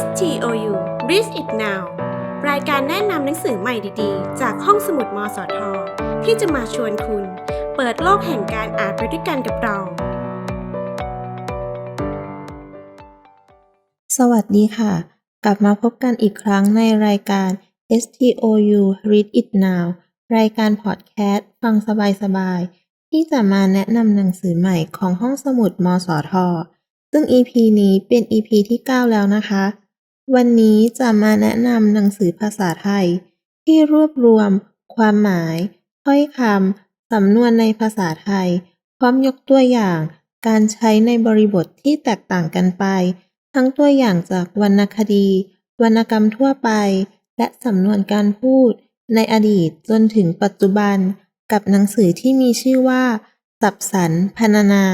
STOU Read It Now รายการแนะนำหนังสือใหม่ดีๆ จากห้องสมุดมสท ที่จะมาชวนคุณ เปิดโลกแห่งการอ่านไปด้วยกันกับเรา สวัสดีค่ะ กลับมาพบกันอีกครั้งในรายการ STOU Read It Now รายการพอดแคสต์ฟังสบายๆ ที่จะมาแนะนำหนังสือใหม่ของห้องสมุดมสท ซึ่ง EP นี้เป็น EP ที่ 9 แล้วนะคะ วันนี้จะมาแนะนำหนังสือภาษาไทย ที่รวบรวม ความหมาย ถ้อยคำ สำนวนในภาษาไทย พร้อมยกตัวอย่าง การใช้ในบริบทที่แตกต่างกันไป ทั้งตัวอย่างจากวรรณคดี วรรณกรรมทั่วไป และสำนวนการพูด ในอดีตจนถึงปัจจุบัน กับหนังสือที่มีชื่อว่า สับสรรพรรณนา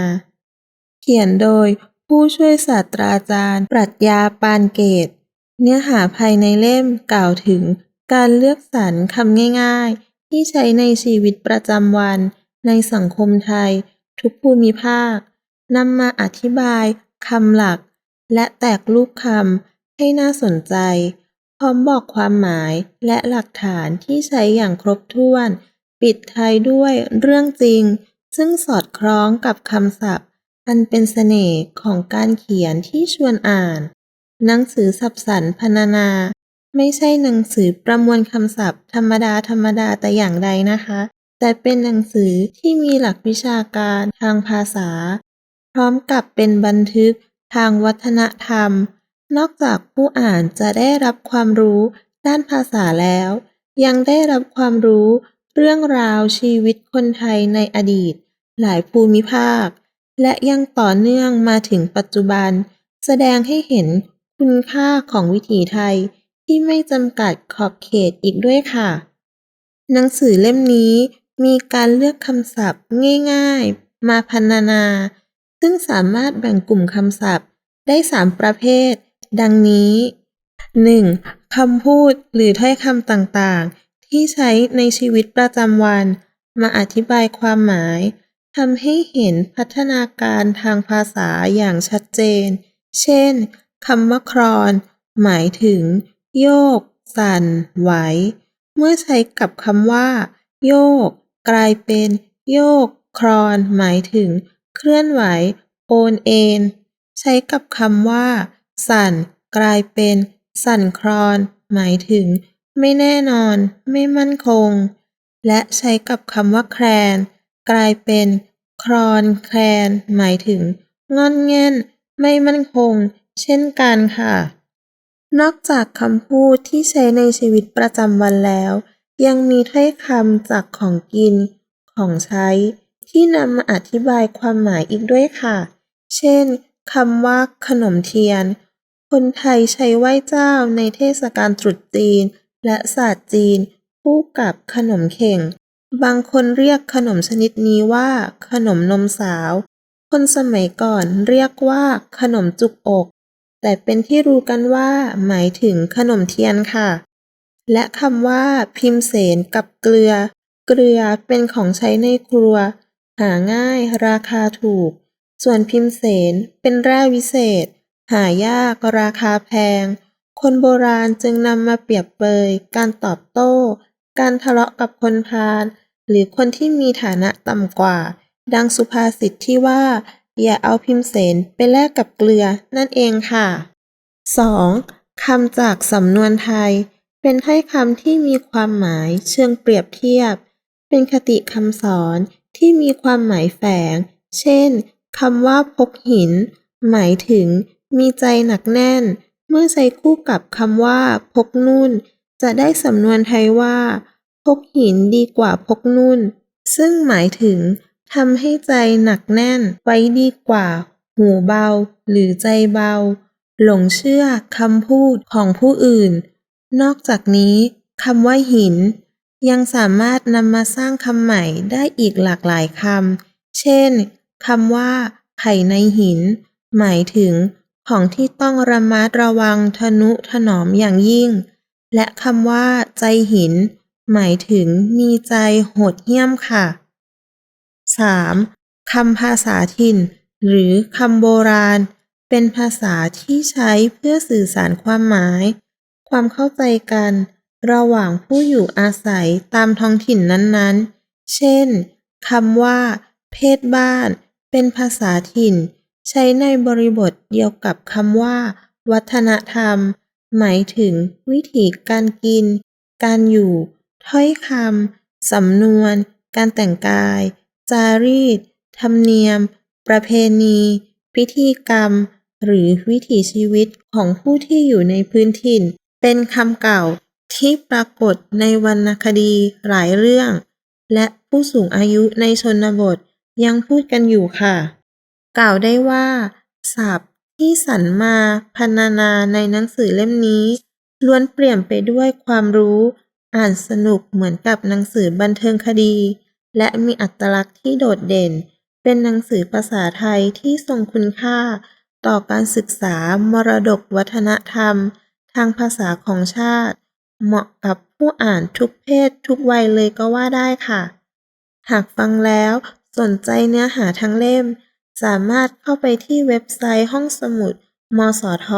เขียนโดย ผู้ช่วยศาสตราจารย์ ปรัชญาปานเกต เนื้อหาภายในเล่มกล่าวถึงการเลือกสรรคำง่าย ๆ ที่ใช้ในชีวิตประจำวัน ในสังคมไทย ทุกภูมิภาคนำมาอธิบายคำหลัก และแตกรูปคำให้น่าสนใจ พร้อมบอกความหมายและหลักฐานที่ใช้อย่างครบถ้วน ปิดท้ายด้วยเรื่องจริง ซึ่งสอดคล้องกับคำศัพท์ อันเป็นเสน่ห์ของการเขียนที่ชวนอ่าน หนังสือสับสรรพรรณนา ไม่ใช่หนังสือประมวลคำศัพท์ธรรมดาธรรมดาแต่อย่างใดนะคะ แต่เป็นหนังสือที่มีหลักวิชาการทางภาษา พร้อมกับเป็นบันทึกทางวัฒนธรรม นอกจากผู้อ่านจะได้รับความรู้ด้านภาษาแล้ว ยังได้รับความรู้เรื่องราวชีวิตคนไทยในอดีต หลายภูมิภาค และยังต่อเนื่องมาถึงปัจจุบัน แสดงให้เห็น คุณค่าของวิถีไทยที่ไม่จำกัดขอบเขตอีกด้วยค่ะ หนังสือเล่มนี้มีการเลือกคำศัพท์ง่ายๆ มาพรรณนา ซึ่งสามารถแบ่งกลุ่มคำศัพท์ได้3ประเภท ดังนี้ 1. คำพูดหรือถ้อยคำต่างๆ ที่ใช้ในชีวิตประจำวัน มาอธิบายความหมายทำให้เห็นพัฒนาการทางภาษาอย่างชัดเจน เช่น คำว่าครอน หมายถึง โยก สั่น ไหว เมื่อใช้กับคำว่า โยก กลายเป็น โยกครอน หมายถึง เคลื่อนไหว โอนเอ็นใช้กับคำว่า สั่น กลายเป็น สั่นคลอน หมายถึง ไม่แน่นอน ไม่มั่นคง และใช้กับคำว่าแคลน กลายเป็น คลอนแคลน หมายถึง งอนแง่น ไม่มั่นคง เช่นกันค่ะ นอกจากคำพูดที่ใช้ในชีวิตประจำวันแล้ว ยังมีถ้อยคำจากของกิน ของใช้ ที่นำมาอธิบายความหมายอีกด้วยค่ะ เช่นคำว่าขนมเทียน คนไทยใช้ไหว้เจ้าในเทศกาลตรุษจีน และศาสตร์จีน คู่กับขนมเข่ง บางคนเรียกขนมชนิดนี้ว่า ขนมนมสาว คนสมัยก่อนเรียกว่าขนมจุกอก แต่เป็นที่รู้กันว่าหมายถึงขนมเทียนค่ะ และคำว่า พิมเสนกับเกลือ เกลือเป็นของใช้ในครัว หาง่ายราคาถูก ส่วนพิมเสนเป็นแร่วิเศษ หายากราคาแพง คนโบราณจึงนำมาเปรียบเปยการตอบโต้ การทะเลาะกับคนพาลหรือคนที่มีฐานะต่ำกว่า ดังสุภาษิตที่ว่า อย่าเอาพิมเสนไปแลกกับเกลือนั่นเองค่ะ 2. คำจากสำนวนไทย เป็นถ้อยคำที่มีความหมายเชิงเปรียบเทียบ เป็นคติคำสอนที่มีความหมายแฝง เช่นคำว่าพกหิน หมายถึงมีใจหนักแน่น เมื่อใช้คู่กับคำว่าพกนุ่น จะได้สำนวนไทยว่า พกหินดีกว่าพกนุ่น ซึ่งหมายถึง ทำให้ใจหนักแน่นไว้ดีกว่า หูเบา หรือใจเบา หลงเชื่อคำพูดของผู้อื่น นอกจากนี้คำว่าหิน ยังสามารถนำมาสร้างคำใหม่ได้อีกหลากหลายคำ เช่นคำว่าไผ่ในหิน หมายถึงของที่ต้องระมัดระวังทนุถนอมอย่างยิ่ง และคำว่า ใจหิน หมายถึงมีใจโหดเหี้ยมค่ะ 3. คำภาษาถิ่น หรือคำโบราณ เป็นภาษาที่ใช้เพื่อสื่อสารความหมาย ความเข้าใจกัน ระหว่างผู้อยู่อาศัยตามท้องถิ่นนั้นๆ เช่นคำว่า เพศบ้าน เป็นภาษาถิ่น ใช้ในบริบทเดียวกับคำว่า วัฒนธรรม หมายถึง วิถีการกิน การอยู่ ถ้อยคำสำนวน การแต่งกาย จารีต ธรรมเนียม ประเพณี พิธีกรรม หรือวิถีชีวิตของผู้ที่อยู่ในพื้นถิ่น เป็นคำเก่าที่ปรากฏในวรรณคดีหลายเรื่อง และผู้สูงอายุในชนบทยังพูดกันอยู่ค่ะ กล่าวได้ว่าศัพท์ที่สรรมาพรรณนาในหนังสือเล่มนี้ ล้วนเปลี่ยนไปด้วยความรู้ อ่านสนุกเหมือนกับหนังสือบันเทิงคดี และมีอัตลักษณ์ที่โดดเด่น เป็นหนังสือภาษาไทยที่ทรงคุณค่า ต่อการศึกษามรดกวัฒนธรรม ทางภาษาของชาติ เหมาะกับผู้อ่านทุกเพศทุกวัยเลยก็ว่าได้ค่ะ หากฟังแล้วสนใจเนื้อหาทั้งเล่ม สามารถเข้าไปที่เว็บไซต์ห้องสมุด มสท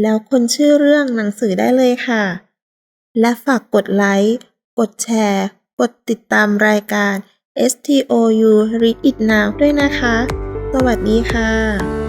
แล้วค้นชื่อเรื่องหนังสือได้เลยค่ะ และฝากกดไลค์ กดแชร์ กดติดตามรายการ STOU Read It Now ด้วยนะคะ สวัสดีค่ะ